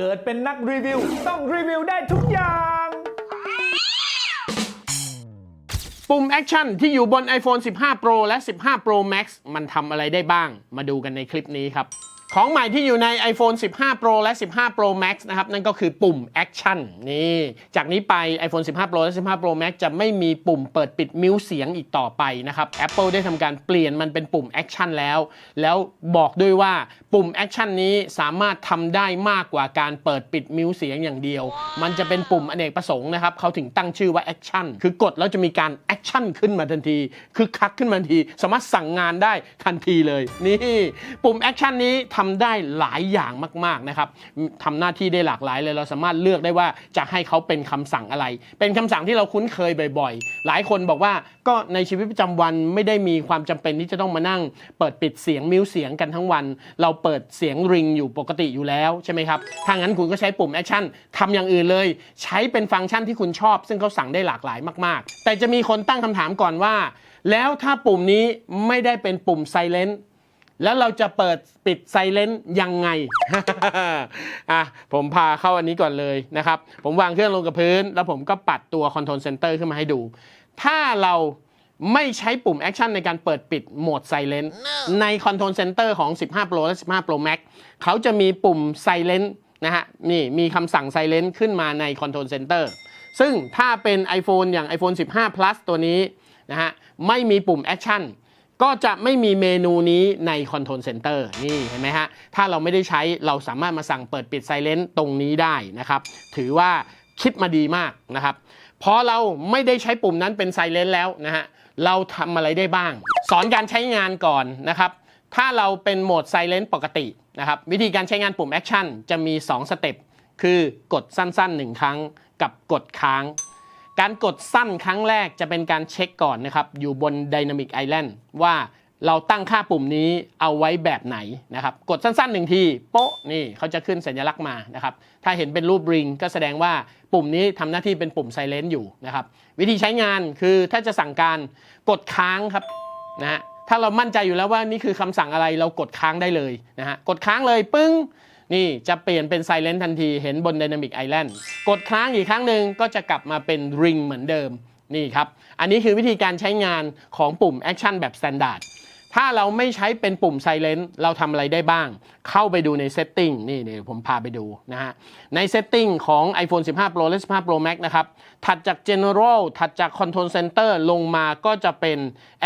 เกิดเป็นนักรีวิว ต้องรีวิวได้ทุกอย่าง ปุ่มแอคชั่นที่อยู่บน iPhone 15 Pro และ 15 Pro Max มันทำอะไรได้บ้าง มาดูกันในคลิปนี้ครับ ของใหม่ที่อยู่ใน iPhone 15 Pro และ 15 Pro Max นะครับ นั่นก็คือปุ่ม Action นี่จากนี้ไป iPhone 15 Pro และ 15 Pro Max จะไม่มีปุ่มเปิดปิดมิวเสียงอีกต่อไปนะครับ Apple ได้ทำการเปลี่ยนมันเป็นปุ่ม Action แล้ว แล้วบอกด้วยว่าปุ่ม Action นี้สามารถทำได้มากกว่าการเปิดปิดมิวเสียงอย่างเดียว มันจะเป็นปุ่มอเนกประสงค์นะครับเขาถึงตั้งชื่อว่า Action คือกดแล้วจะมีการ Action ขึ้นมาทันทีคือคักขึ้นมาทันที สามารถสั่งงานได้ทันทีเลยนี่ปุ่ม Action นี้ทำได้หลายอย่างมากๆนะครับทำหน้าที่ได้หลากหลายเลยเราสามารถเลือกได้ว่าจะให้เขาเป็นคำสั่งอะไร เป็นคำสั่งที่เราคุ้นเคยบ่อยๆ หลายคนบอกว่าก็ในชีวิตประจำวันไม่ได้มีความจำเป็นที่จะต้องมานั่ง เปิดปิดเสียงมิวเสียงกันทั้งวัน เราเปิดเสียงริงอยู่ปกติอยู่แล้วใช่ไหมครับถ้างั้นคุณก็ใช้ปุ่ม Action ทำอย่างอื่นเลย ใช้เป็นฟังก์ชันที่คุณชอบ ซึ่งเขาสั่งได้หลากหลายมาก ๆ แต่จะมีคนตั้งคำถามก่อนว่า แล้วถ้าปุ่มนี้ไม่ได้เป็นปุ่ม Silent แล้วเราจะเปิดปิดไซเลนต์ยังไง อะผมพาเข้าอันนี้ก่อนเลยนะครับ ผมวางเครื่องลงกับพื้น แล้วผมก็ปัดตัว Control Center ขึ้นมาให้ดู ถ้าเราไม่ใช้ปุ่ม Action ในการเปิดปิดโหมด Silent ใน Control Center ของ 15 Pro และ 15 Pro Max เขาจะมีปุ่ม Silent นะฮะ นี่มีคำสั่ง Silent ขึ้นมาใน Control Center ซึ่งถ้าเป็น iPhone อย่าง iPhone 15 Plus ตัวนี้นะฮะ ไม่มีปุ่ม Action ก็จะไม่มีเมนูนี้ใน Control Center นี่เห็นไหมฮะ ถ้าเราไม่ได้ใช้เราสามารถมาสั่งเปิดปิด Silent ตรงนี้ได้นะครับ ถือว่าคิดมาดีมากนะครับพอเราไม่ได้ใช้ปุ่มนั้นเป็น Silent แล้วนะฮะเราทำอะไรได้บ้าง สอนการใช้งานก่อนนะครับ ถ้าเราเป็นโหมด Silent ปกตินะครับวิธีการใช้งานปุ่ม Action จะมี 2 สเต็ปคือกดสั้นๆ 1 ครั้งกับกดค้าง การกดสั้นครั้งแรกจะเป็นการเช็คก่อนนะครับ อยู่บน Dynamic Island ว่าเราตั้งค่าปุ่มนี้เอาไว้แบบไหนนะครับ กดสั้นๆหนึ่งทีโป๊ะนี่เขาจะขึ้นสัญลักษณ์มานะครับ ถ้าเห็นเป็นรูปริงก็แสดงว่าปุ่มนี้ทำหน้าที่เป็นปุ่ม Silent อยู่นะครับ วิธีใช้งานคือถ้าจะสั่งการกดค้างครับนะฮะถ้าเรามั่นใจอยู่แล้วว่านี่คือคำสั่งอะไรเรากดค้างได้เลยนะฮะกดค้างเลยปึ้ง นี่จะเปลี่ยนเป็นไซเลนทันทีเห็นบน Dynamic Island กดค้างอีกครั้งหนึ่งก็จะกลับมาเป็น Ring เหมือนเดิมนี่ครับ อันนี้คือวิธีการใช้งานของปุ่มแอคชั่นแบบสแตนดาร์ด ถ้าเราไม่ใช้เป็นปุ่ม Silent เราทำอะไรได้บ้าง เข้าไปดูใน Setting นี่นี่ผมพาไปดูนะฮะ ใน Setting ของ iPhone 15 Pro และ 15 Pro Max นะครับ ถัดจาก General ถัดจาก Control Center ลงมาก็จะเป็น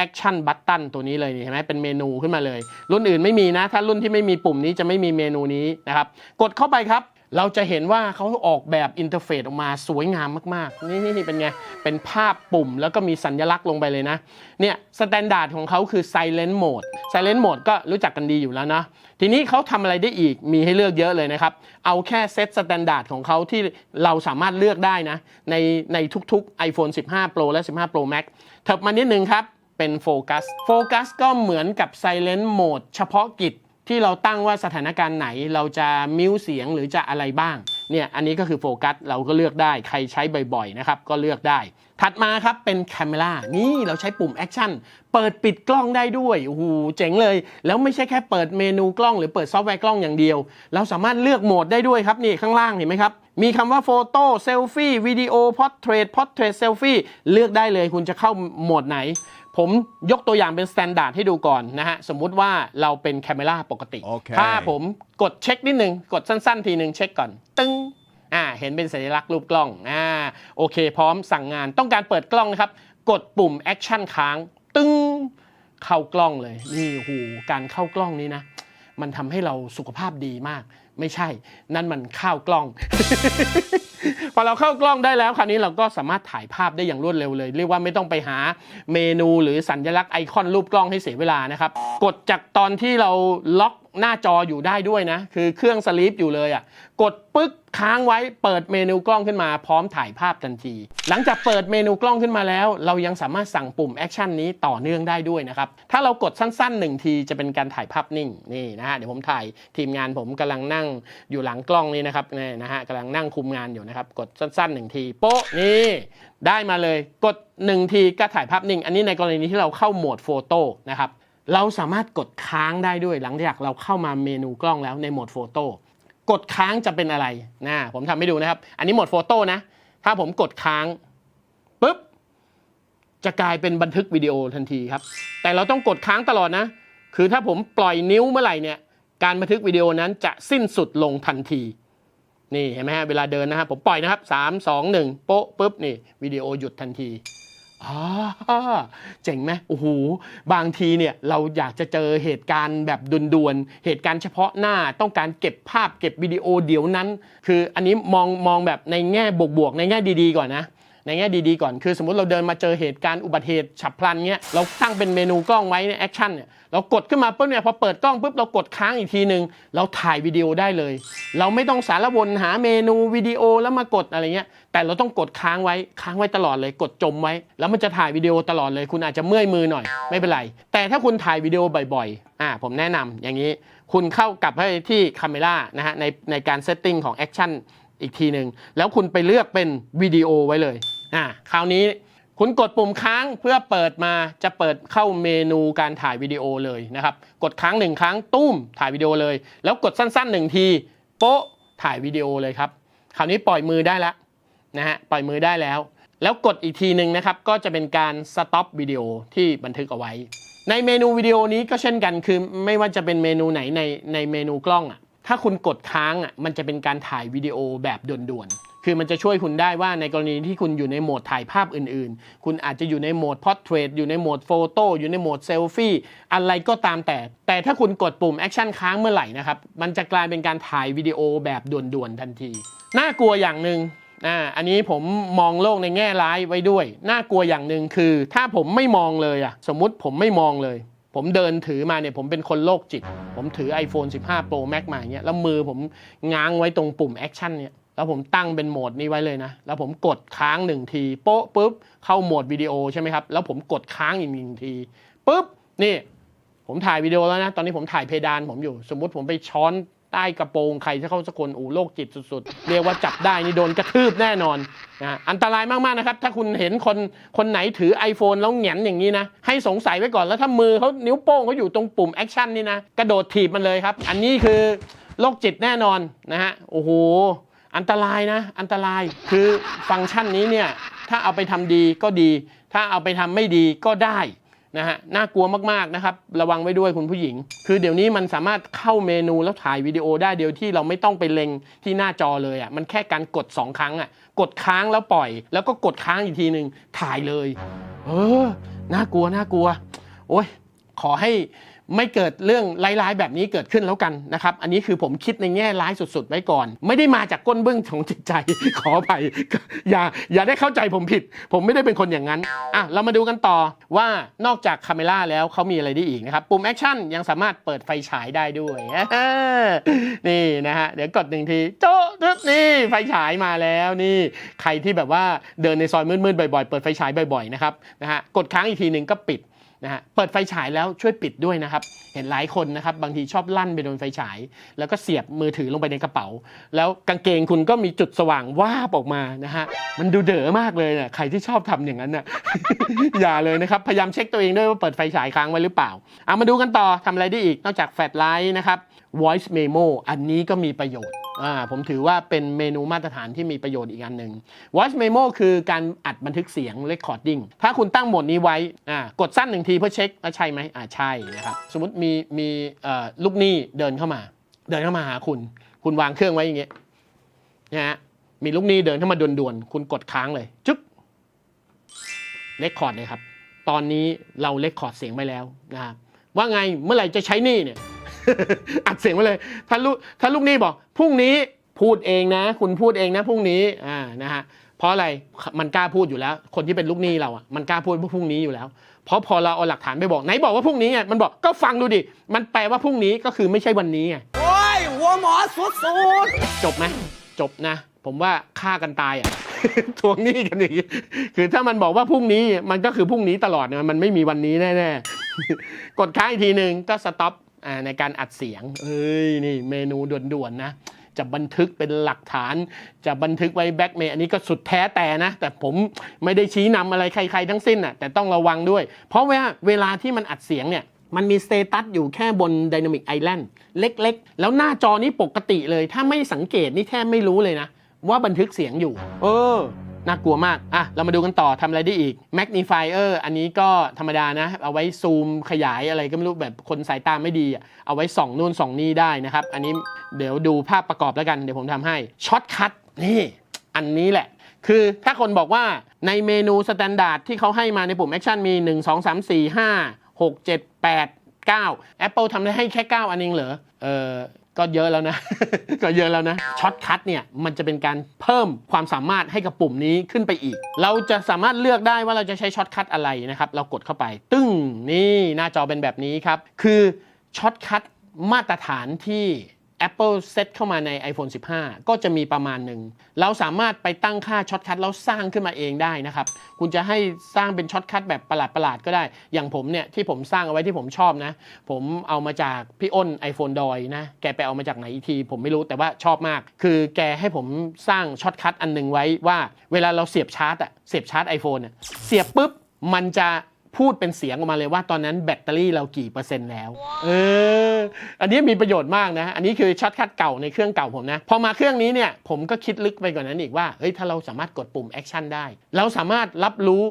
Action Button ตัวนี้เลยเห็นไหมเป็นเมนูขึ้นมาเลย รุ่นอื่นไม่มีนะ ถ้ารุ่นที่ไม่มีปุ่มนี้จะไม่มีเมนูนี้นะครับ กดเข้าไปครับ เราจะเห็นว่าเขาออกแบบอินเทอร์เฟซออกมาสวยงามมากๆ นี่นี่เป็นไง เป็นภาพปุ่มแล้วก็มีสัญลักษณ์ลงไปเลยนะ เนี่ยสแตนดาร์ดของเขาคือ Silent Mode Silent Mode ก็รู้จักกันดีอยู่แล้วนะ ทีนี้เขาทำอะไรได้อีก มีให้เลือกเยอะเลยนะครับ เอาแค่เซตสแตนดาร์ดของเขาที่เราสามารถเลือกได้นะ ในในทุกๆ iPhone 15 Pro และ 15 Pro Max เถิบมานิดนึงครับ เป็นโฟกัส โฟกัสก็เหมือนกับ Silent Mode เฉพาะกิจ ที่เราตั้งว่าสถานการณ์ไหนเราจะมิวเสียงหรือจะอะไรบ้างเนี่ยอันนี้ก็คือโฟกัสเราก็เลือกได้ใครใช้บ่อยๆนะครับก็เลือกได้ ถัดมาครับเป็น Camera นี่เราใช้ปุ่ม Action เปิดปิดกล้องได้ด้วยโอ้โหเจ๋งเลย แล้วไม่ใช่แค่เปิดเมนูกล้องหรือเปิดซอฟต์แวร์กล้องอย่างเดียว เราสามารถเลือกโหมดได้ด้วยครับนี่ข้างล่างเห็นไหมครับมีคำว่าโฟโต้เซลฟี่วิดีโอพอร์เทรตพอร์เทรตเซลฟี่เลือกได้เลยคุณจะเข้าโหมดไหน ผมยกตัวอย่างเป็นสแตนดาร์ดให้ดูก่อนนะฮะ สมมุติว่าเราเป็นแคมเมราปกติโอเคถ้าผมกดเช็คนิดนึง กดสั้นๆ ทีนึงเช็คก่อน ตึ้งอ่าเห็นเป็นสัญลักษณ์รูปกล้องอ่าโอเค พร้อมสั่งงานต้องการเปิดกล้องนะครับ กดปุ่มแอคชั่นค้าง ตึ้งเข้ากล้องเลย นี่โอ้โหูการเข้ากล้องนี้นะ มันทำให้เราสุขภาพดีมาก ไม่ใช่ นั่นมันข้าวกล้อง พอเราเข้ากล้องได้แล้วคราวนี้เราก็สามารถถ่ายภาพได้อย่างรวดเร็วเลย เรียกว่าไม่ต้องไปหาเมนูหรือสัญลักษณ์ไอคอนรูปกล้องให้เสียเวลานะครับ กดจากตอนที่เราล็อกหน้าจออยู่ได้ด้วยนะ คือเครื่องสลีปอยู่เลยอะ่ะ กดปึ๊ก ค้างไว้เปิดเมนูกล้องขึ้นมาพร้อมถ่ายภาพทันที หลังจากเปิดเมนูกล้องขึ้นมาแล้ว เรายังสามารถสั่งปุ่มแอคชั่นนี้ต่อเนื่องได้ด้วยนะครับ ถ้าเรากดสั้นๆหนึ่งทีจะเป็นการถ่ายภาพนิ่งนี่นะฮะเดี๋ยวผมถ่ายทีมงานผมกำลังนั่งอยู่หลังกล้องนี่นะครับนี่นะฮะกำลังนั่งคุมงานอยู่นะครับกดสั้นๆหนึ่งทีโป๊ะนี่ได้มาเลยกดหนึ่งทีก็ถ่ายภาพนิ่ง อันนี้ในกรณีที่เราเข้าโหมดโฟโต้นะครับเราสามารถกดค้างได้ด้วยหลังจากเราเข้ามาเมนูกล้องแล้วในโหมดโฟโต้ กดค้างจะเป็นอะไรนะผมทำให้ดูนะครับ อันนี้หมดโฟโต้นะ ถ้าผมกดค้างปุ๊บจะกลายเป็นบันทึกวิดีโอทันทีครับ แต่เราต้องกดค้างตลอดนะ คือถ้าผมปล่อยนิ้วเมื่อไหร่เนี่ย การบันทึกวิดีโอนั้นจะสิ้นสุดลงทันที นี่เห็นไหมฮะ เวลาเดินนะครับผมปล่อยนะครับ 3 2 1 โป๊ะปุ๊บนี่วิดีโอหยุดทันที อ๋อเจ๋งไหมโอ้โหบางทีเนี่ยเราอยากจะเจอเหตุการณ์แบบด่วนๆเหตุการณ์เฉพาะหน้าต้องการเก็บภาพเก็บวิดีโอเดี๋ยวนั้น คืออันนี้มองมองแบบในแง่บวกๆ ในแง่ดีๆ ก่อนนะ ในแง่ดีๆก่อน คือสมมติเราเดินมาเจอเหตุการณ์อุบัติเหตุฉับพลันเงี้ยเราตั้งเป็นเมนูกล้องไว้ในแอคชั่นเนี่ยเรากดขึ้นมาปุ๊บเนี่ยพอเปิดกล้องปุ๊บเรากดค้างอีกทีหนึ่งเราถ่ายวิดีโอได้เลย เราไม่ต้องสารวนหาเมนูวิดีโอแล้วมากดอะไรเงี้ยแต่เราต้องกดค้างไว้ค้างไว้ตลอดเลย กดจมไว้ แล้วมันจะถ่ายวิดีโอตลอดเลย คุณอาจจะเมื่อยมือหน่อยไม่เป็นไร แต่ถ้าคุณถ่ายวิดีโอบ่อยๆอ่าผมแนะนำอย่างนี้คุณเข้ากลับไปที่คาเมรานะฮะในในการเซตติ้งของแอคชั่น อีกทีหนึ่งแล้วคุณไปเลือกเป็นวิดีโอไว้เลยอ่าคราวนี้คุณกดปุ่มค้างเพื่อเปิดมาจะเปิดเข้าเมนูการถ่ายวิดีโอเลยนะครับ กดค้างหนึ่งครั้งตุ้มถ่ายวิดีโอเลย แล้วกดสั้นๆหนึ่งทีโป๊ะถ่ายวิดีโอเลยครับ คราวนี้ปล่อยมือได้แล้วนะฮะปล่อยมือได้แล้ว แล้วกดอีกทีหนึ่งนะครับ ก็จะเป็นการสต็อปวิดีโอที่บันทึกเอาไว้ ในเมนูวิดีโอนี้ก็เช่นกันคือไม่ว่าจะเป็นเมนูไหนในในเมนูกล้องอะ ถ้าคุณกดค้างอะมันจะเป็นการถ่ายวิดีโอแบบด่วนๆ คือมันจะช่วยคุณได้ว่าในกรณีที่คุณอยู่ในโหมดถ่ายภาพอื่นๆ คุณอาจจะอยู่ในโหมดพอร์เทรตอยู่ในโหมดโฟโต้อยู่ในโหมดเซลฟี่อะไรก็ตามแต่ แต่ถ้าคุณกดปุ่มแอคชั่นค้างเมื่อไหร่นะครับ มันจะกลายเป็นการถ่ายวิดีโอแบบด่วนๆทันที น่ากลัวอย่างหนึ่งอ่าอันนี้ผมมองโลกในแง่ร้ายไว้ด้วย น่ากลัวอย่างหนึ่งคือ ถ้าผมไม่มองเลยอะสมมุติผมไม่มองเลย ผมเดินถือมาเนี่ยผมเป็นคนโรคจิต ผมถือ iPhone 15 Pro Max มาอย่างเงี้ยแล้วมือผมง้างไว้ตรงปุ่มแอคชั่นเนี่ยแล้วผมตั้งเป็นโหมดนี้ไว้เลยนะ แล้วผมกดค้างหนึ่งทีโป๊ะปุ๊บเข้าโหมดวิดีโอใช่ไหมครับ แล้วผมกดค้างอีกหนึ่งทีปุ๊บนี่ ผมถ่ายวิดีโอแล้วนะ ตอนนี้ผมถ่ายเพดานผมอยู่ สมมุติผมไปช้อน ใต้กระโปรงใครถ้าเขาสักคนอูโรคจิตสุดๆ เรียกว่าจับได้นี่โดนกระทืบแน่นอนนะอันตรายมากๆนะครับ ถ้าคุณเห็นคนคนไหนถือ iPhone แล้วแหงนอย่างนี้นะ ให้สงสัยไว้ก่อนแล้วถ้ามือเขานิ้วโป้งเขาอยู่ตรงปุ่มแอคชั่นนี่นะ กระโดดถีบมันเลยครับ อันนี้คือโรคจิตแน่นอนนะฮะโอ้โหอันตรายนะ อันตรายคือฟังก์ชันนี้เนี่ย ถ้าเอาไปทำดีก็ดี ถ้าเอาไปทำไม่ดีก็ได้ นะฮะน่ากลัวมากๆนะครับ ระวังไว้ด้วยคุณผู้หญิง คือเดี๋ยวนี้มันสามารถเข้าเมนูแล้วถ่ายวิดีโอได้เดียวที่เราไม่ต้องไปเล็งที่หน้าจอเลยอะ่ะมันแค่การกด 2 ครั้งอะ่ะกดค้างแล้วปล่อย แล้วก็กดค้างอีกทีหนึ่งถ่ายเลย เออน่ากลัวน่ากลัว โอ้ยขอให้ ไม่เกิดเรื่องร้ายๆแบบนี้เกิดขึ้นแล้วกันนะครับอันนี้คือผมคิดในแง่ร้ายสุดๆ ไว้ก่อน ไม่ได้มาจากก้นเบื้องของจิตใจ ขออภัยอย่าอย่าได้เข้าใจผมผิด ผมไม่ได้เป็นคนอย่างนั้นอะเรามาดูกันต่อว่านอกจากคาเมล่าแล้วเขามีอะไรได้อีกนะครับปุ่มแอคชั่นยังสามารถเปิดไฟฉายได้ด้วยนี่นะฮะเดี๋ยวกดหนึ่งทีโจ๊ะตึ๊บนี่ไฟฉายมาแล้วนี่ ใครที่แบบว่าเดินในซอยมืดๆบ่อยๆ เปิดไฟฉายบ่อยๆนะครับนะฮะกดค้างอีกทีหนึ่งก็ปิด นะฮะเปิดไฟฉายแล้วช่วยปิดด้วยนะครับ เห็นหลายคนนะครับ บางทีชอบลั่นไปโดนไฟฉาย แล้วก็เสียบมือถือลงไปในกระเป๋า แล้วกางเกงคุณก็มีจุดสว่างวาบออกมานะฮะมันดูเด๋อมากเลยนะใครที่ชอบทำอย่างนั้นน่ะอย่าเลยนะครับ พยายามเช็คตัวเองด้วยว่าเปิดไฟฉายค้างไว้หรือเปล่าเอามาดูกันต่อทำอะไรได้อีกนอกจากแฟลชไลท์นะครับ voice memo อันนี้ก็มีประโยชน์ อ่าผมถือว่าเป็นเมนูมาตรฐานที่มีประโยชน์อีกอันหนึ่ง voice memo คือการอัดบันทึกเสียง recording ถ้าคุณตั้งโหมดนี้ไว้อ่ากดสั้นหนึ่งทีเพื่อเช็คว่าใช่ไหมอ่าใช่นะครับ สมมติมีมีลูกหนี้เดินเข้ามา เดินเข้ามาหาคุณ คุณวางเครื่องไว้อย่างเงี้ยนะฮะมีลูกหนี้เดินเข้ามาด่วนๆ คุณกดค้างเลยจึ๊กเลคคอร์ดเลยครับ ตอนนี้เราเลคคอร์ดเสียงไปแล้วนะครับว่าไงเมื่อไหร่จะใช้หนี่เนี่ย อัดเสียงไปเลยถ้าลูกถ้าลูกหนี้บอกพรุ่งนี้พูดเองนะ คุณพูดเองนะพรุ่งนี้อ่านะฮะเพราะอะไรมันกล้าพูดอยู่แล้ว คนที่เป็นลูกหนี้เราอะมันกล้าพูดว่าพรุ่งนี้อยู่แล้ว เพราะพอเราเอาหลักฐานไปบอกไหนบอกว่าพรุ่งนี้ไงมันบอกก็ฟังดูดิมันแปลว่าพรุ่งนี้ก็คือไม่ใช่วันนี้ไงโอ้ยหัวหมอสุดจบไหมจบนะ ผมว่าฆ่ากันตายอะทวงหนี้กันอย่างนี้คือถ้ามันบอกว่าพรุ่งนี้มันก็คือพรุ่งนี้ตลอดนะมันไม่มีวันนี้แน่ๆกดค้างอีกทีหนึ่งก็สต็อปอ่า ในการอัดเสียง เอ้ยนี่เมนูด่วนๆนะ จะบันทึกเป็นหลักฐาน จะบันทึกไว้แบ็กเมย์อันนี้ก็สุดแท้แต่นะ แต่ผมไม่ได้ชี้นำอะไรใครๆทั้งสิ้นอะแต่ต้องระวังด้วย เพราะว่าเวลาที่มันอัดเสียงเนี่ยมันมีสเตตัสอยู่แค่บน Dynamic Island เล็กๆ แล้วหน้าจอนี้ปกติเลย ถ้าไม่สังเกตนี่แทบไม่รู้เลยนะ ว่าบันทึกเสียงอยู่ เออ น่ากลัวมาก อะ เรามาดูกันต่อทำอะไรได้อีก Magnifier อันนี้ก็ธรรมดานะ เอาไว้ซูมขยายอะไรก็ไม่รู้แบบคนสายตาไม่ดี เอาไว้ส่องนู่นส่องนี่ได้นะครับ อันนี้เดี๋ยวดูภาพประกอบแล้วกัน เดี๋ยวผมทำให้ช็อตคัทนี่ อันนี้แหละ คือถ้าคนบอกว่าในเมนูสแตนดาร์ดที่เขาให้มาในปุ่มแอคชั่นมี 1 2 3 4 5 6 7 8 9 Apple ทำได้ให้แค่ 9 อันเองเหรอ เออ ก็เยอะแล้วนะ ก็เยอะแล้วนะช็อตคัทเนี่ยมันจะเป็นการเพิ่มความสามารถให้กับปุ่มนี้ขึ้นไปอีก เราจะสามารถเลือกได้ว่าเราจะใช้ช็อตคัทอะไรนะครับ เรากดเข้าไป ตึ้งนี่หน้าจอเป็นแบบนี้ครับ คือช็อตคัทมาตรฐานที่ Apple เซตเข้ามาใน iPhone 15 ก็จะมีประมาณหนึ่ง เราสามารถไปตั้งค่าช็อตคัทแล้วสร้างขึ้นมาเองได้นะครับ คุณจะให้สร้างเป็นช็อตคัทแบบประหลาดๆก็ได้ อย่างผมเนี่ยที่ผมสร้างเอาไว้ที่ผมชอบนะ ผมเอามาจากพี่อ้น iPhone ดอยนะ แกไปเอามาจากไหนอีกที ผมไม่รู้แต่ว่าชอบมาก คือแกให้ผมสร้างช็อตคัทอันหนึ่งไว้ว่า เวลาเราเสียบชาร์จอะเสียบชาร์จ iPhone เสียบปุ๊บมันจะ พูดเป็นเสียงออกมาเลยว่าตอนนั้นแบตเตอรี่เรากี่เปอร์เซ็นต์แล้ว เออ อันนี้มีประโยชน์มากนะ อันนี้คือช็อตคัทเก่าในเครื่องเก่าผมนะ พอมาเครื่องนี้เนี่ยผมก็คิดลึกไปกว่านั้นอีกว่า เฮ้ย ถ้าเราสามารถกดปุ่มแอคชั่นได้ เราสามารถรับรู้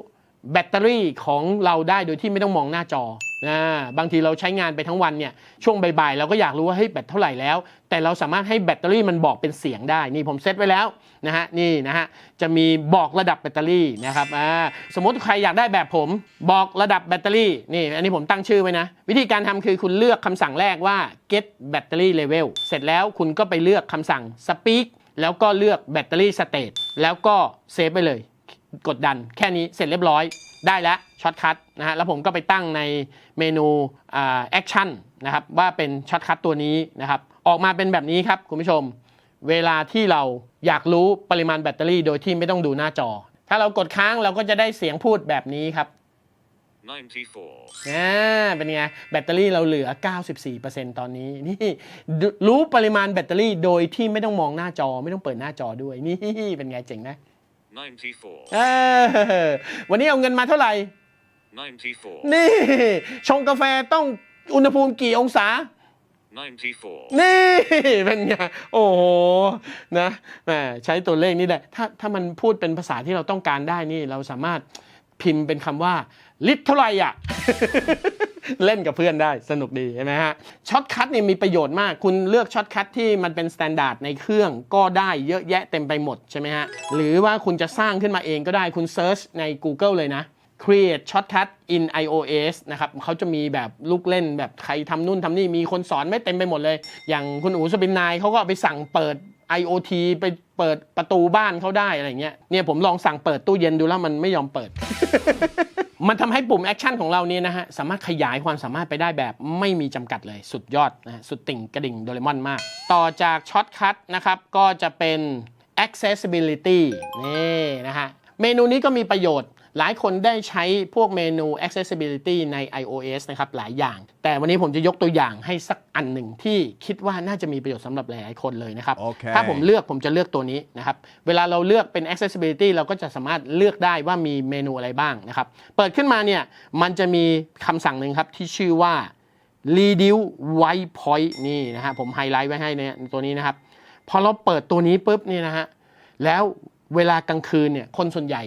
แบตเตอรี่ของเราได้โดยที่ไม่ต้องมองหน้าจอ นะบางทีเราใช้งานไปทั้งวันเนี่ยช่วงบ่ายๆเราก็อยากรู้ว่าเฮ้ยแบตเท่าไหร่แล้ว แต่เราสามารถให้แบตเตอรี่มันบอกเป็นเสียงได้ นี่ผมเซตไว้แล้วนะฮะนี่นะฮะจะมีบอกระดับแบตเตอรี่นะครับอ่าสมมติใครอยากได้แบบผมบอกระดับแบตเตอรี่นี่อันนี้ผมตั้งชื่อไว้นะ วิธีการทำคือคุณเลือกคำสั่งแรกว่า get battery level เสร็จแล้วคุณก็ไปเลือกคำสั่ง speak แล้วก็เลือกแบตเตอรี่ state แล้วก็เซฟไปเลย กดดันแค่นี้เสร็จเรียบร้อยได้แล้ว ช็อตคัทนะฮะแล้วผมก็ไปตั้งในเมนูแอคชั่นนะครับว่าเป็นช็อตคัทตัวนี้นะครับออกมาเป็นแบบนี้ครับคุณผู้ชม เวลาที่เราอยากรู้ปริมาณแบตเตอรี่โดยที่ไม่ต้องดูหน้าจอ ถ้าเรากดค้างเราก็จะได้เสียงพูดแบบนี้ครับ 94. อ่าเป็นไง แบตเตอรี่เราเหลือ 94%ตอนนี้ นี่ดูรู้ปริมาณแบตเตอรี่โดยที่ไม่ต้องมองหน้าจอไม่ต้องเปิดหน้าจอด้วย นี่ เป็นไงเจ๋งนะ 94. เออวันนี้เอาเงินมาเท่าไหร่ 94. นี่ ชงกาแฟต้องอุณหภูมิกี่องศา 94. นี่ เป็นไง โอ้โห นะแหมใช้ตัวเลขนี่แหละ ถ้าถ้ามันพูดเป็นภาษาที่เราต้องการได้นี่ เราสามารถพิมพ์เป็นคำว่า ลิตรเท่าไหร่อะ เล่นกับเพื่อนได้สนุกดีใช่ไหมฮะช็อตคัทเนี่ยมีประโยชน์มาก คุณเลือกช็อตคัทที่มันเป็นสแตนดาร์ดในเครื่องก็ได้เยอะแยะเต็มไปหมดใช่ไหมฮะ หรือว่าคุณจะสร้างขึ้นมาเองก็ได้คุณเซิร์ชใน Google เลยนะ create shortcut in iOS นะครับเขาจะมีแบบลูกเล่นแบบใครทำนู่นทำนี่มีคนสอนไม่เต็มไปหมดเลย อย่างคุณอูสปินนายเขาก็าไปสั่งเปิด IoT ไปเปิดประตูบ้านเขาได้อะไรเงี้ยเนี่ยผมลองสั่งเปิดตู้เย็นดูแล้วมันไม่ยอมเปิด มันทำให้ปุ่มแอคชั่นของเราเนี่ยนะฮะสามารถขยายความสามารถไปได้แบบไม่มีจำกัดเลยสุดยอดนะะสุดติ่งกระดิ่งโดเรมอนมาก ต่อจากช็อตคัทนะครับก็จะเป็น accessibility นี่นะฮะเมนูนี้ก็มีประโยชน์ หลายคนได้ใช้พวกเมนู accessibility ใน iOS นะครับหลายอย่าง แต่วันนี้ผมจะยกตัวอย่างให้สักอันหนึ่งที่คิดว่าน่าจะมีประโยชน์สำหรับหลายๆคนเลยนะครับโอเคถ้าผมเลือกผมจะเลือกตัวนี้นะครับ เวลาเราเลือกเป็น accessibility เราก็จะสามารถเลือกได้ว่ามีเมนูอะไรบ้างนะครับ เปิดขึ้นมาเนี่ยมันจะมีคำสั่งหนึ่งครับที่ชื่อว่า reduce white point นี่นะฮะผมไฮไลท์ไว้ให้ในตัวนี้นะครับ พอเราเปิดตัวนี้ปุ๊บนี่นะฮะแล้วเวลากลางคืนเนี่ยคนส่วนใหญ่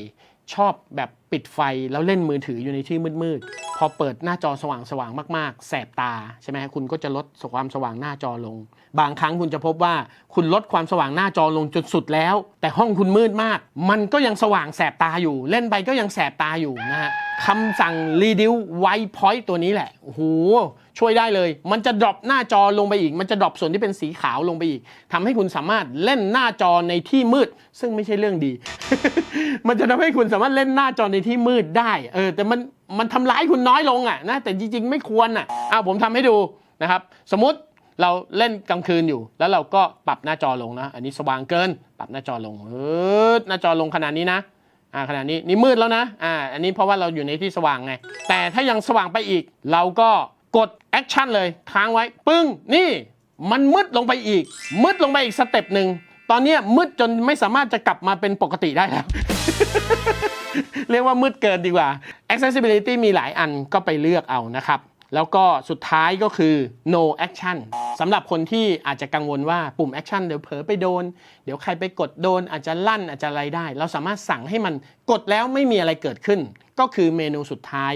ชอบแบบปิดไฟแล้วเล่นมือถืออยู่ในที่มืดๆ พอเปิดหน้าจอสว่างๆมากๆ แสบตาใช่ไหมคุณก็จะลดความสว่างหน้าจอลง บางครั้งคุณจะพบว่าคุณลดความสว่างหน้าจอลงจนสุดแล้ว แต่ห้องคุณมืดมาก มันก็ยังสว่างแสบตาอยู่ เล่นไปก็ยังแสบตาอยู่นะฮะคำสั่ง reduce white point ตัวนี้แหละโอ้โห ช่วยได้เลย มันจะดรอปหน้าจอลงไปอีก มันจะดรอปส่วนที่เป็นสีขาวลงไปอีกทำให้คุณสามารถเล่นหน้าจอในที่มืด ซึ่งไม่ใช่เรื่องดี มันจะทำให้คุณสามารถเล่นหน้าจอในที่มืดได้ เออ แต่มันมันทำร้ายคุณน้อยลงอะนะ แต่จริงๆ ไม่ควรอะอ้าวผมทำให้ดูนะครับ สมมติเราเล่นกลางคืนอยู่ แล้วเราก็ปรับหน้าจอลงนะ อันนี้สว่างเกิน ปรับหน้าจอลงเออหน้าจอลงขนาดนี้นะอ่าขนาดนี้นี่มืดแล้วนะอ่าอันนี้เพราะว่าเราอยู่ในที่สว่างไง แต่ถ้ายังสว่างไปอีก เราก็ กดแอคชั่นเลยค้างไว้ปึ้ง นี่มันมืดลงไปอีก มืดลงไปอีกสเต็ปหนึ่งตอนนี้มืดจนไม่สามารถจะกลับมาเป็นปกติได้แล้ว เรียกว่ามืดเกินดีกว่า accessibility มีหลายอันก็ไปเลือกเอานะครับ แล้วก็สุดท้ายก็คือ no action สำหรับคนที่อาจจะกังวลว่าปุ่ม action เดี๋ยวเผลอไปโดน เดี๋ยวใครไปกดโดนอาจจะลั่นอาจจะอะไรได้ เราสามารถสั่งให้มันกดแล้วไม่มีอะไรเกิดขึ้น ก็คือเมนูสุดท้าย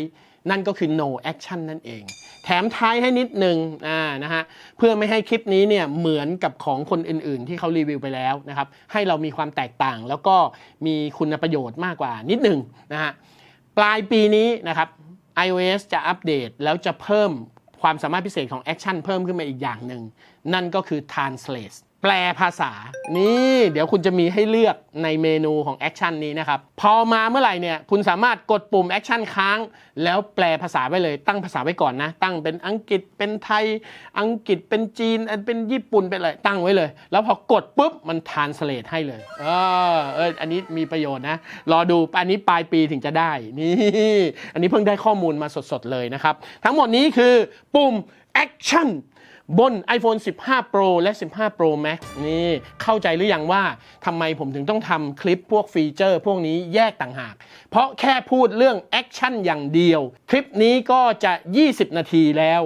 นั่นก็คือ no action นั่นเอง แถมท้ายให้นิดนึงอ่านะฮะเพื่อไม่ให้คลิปนี้เนี่ยเหมือนกับของคนอื่นๆ ที่เขารีวิวไปแล้วนะครับ ให้เรามีความแตกต่างแล้วก็มีคุณประโยชน์มากกว่านิดนึงนะฮะปลายปีนี้นะครับ iOS จะอัปเดตแล้วจะเพิ่มความสามารถพิเศษของ Action เพิ่มขึ้นมาอีกอย่างหนึ่ง นั่นก็คือ Translate แปลภาษา นี่เดี๋ยวคุณจะมีให้เลือกในเมนูของ Action นี้นะครับ พอมาเมื่อไหร่เนี่ย คุณสามารถกดปุ่ม Action ค้าง แล้วแปลภาษาไว้เลย ตั้งภาษาไว้ก่อนนะ ตั้งเป็นอังกฤษเป็นไทย อังกฤษเป็นจีน เป็นญี่ปุ่นเป็นอะไรตั้งไว้เลย แล้วพอกดปุ๊บ มัน Translate ให้เลย เออเอออันนี้มีประโยชน์นะ รอดูอันนี้ปลายปีถึงจะได้นี่อันนี้เพิ่งได้ข้อมูลมาสดๆเลยนะครับ ทั้งหมดนี้คือปุ่ม Action บน iPhone 15 Pro และ 15 Pro Max นี่เข้าใจหรือยังว่าทำไมผมถึงต้องทำคลิปพวกฟีเจอร์ พวกนี้แยกต่างหาก เพราะแค่พูดเรื่องแอคชั่นอย่างเดียว คลิปนี้ก็จะ 20 นาทีแล้ว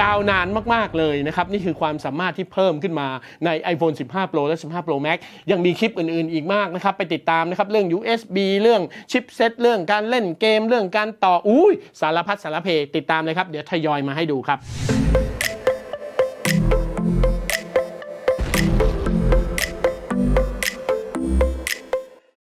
ยาวนานมาก ๆ เลยนะครับ นี่คือความสามารถที่เพิ่มขึ้นมาใน iPhone 15 Pro และ 15 Pro Max ยังมีคลิปอื่น ๆ อีกมากนะครับ ไปติดตามนะครับ เรื่อง USB เรื่องชิปเซตเรื่องการเล่นเกม เรื่องการต่ออุ้ยสารพัดสารเพติดตามเลยครับเดี๋ยวทยอยมาให้ดูครับ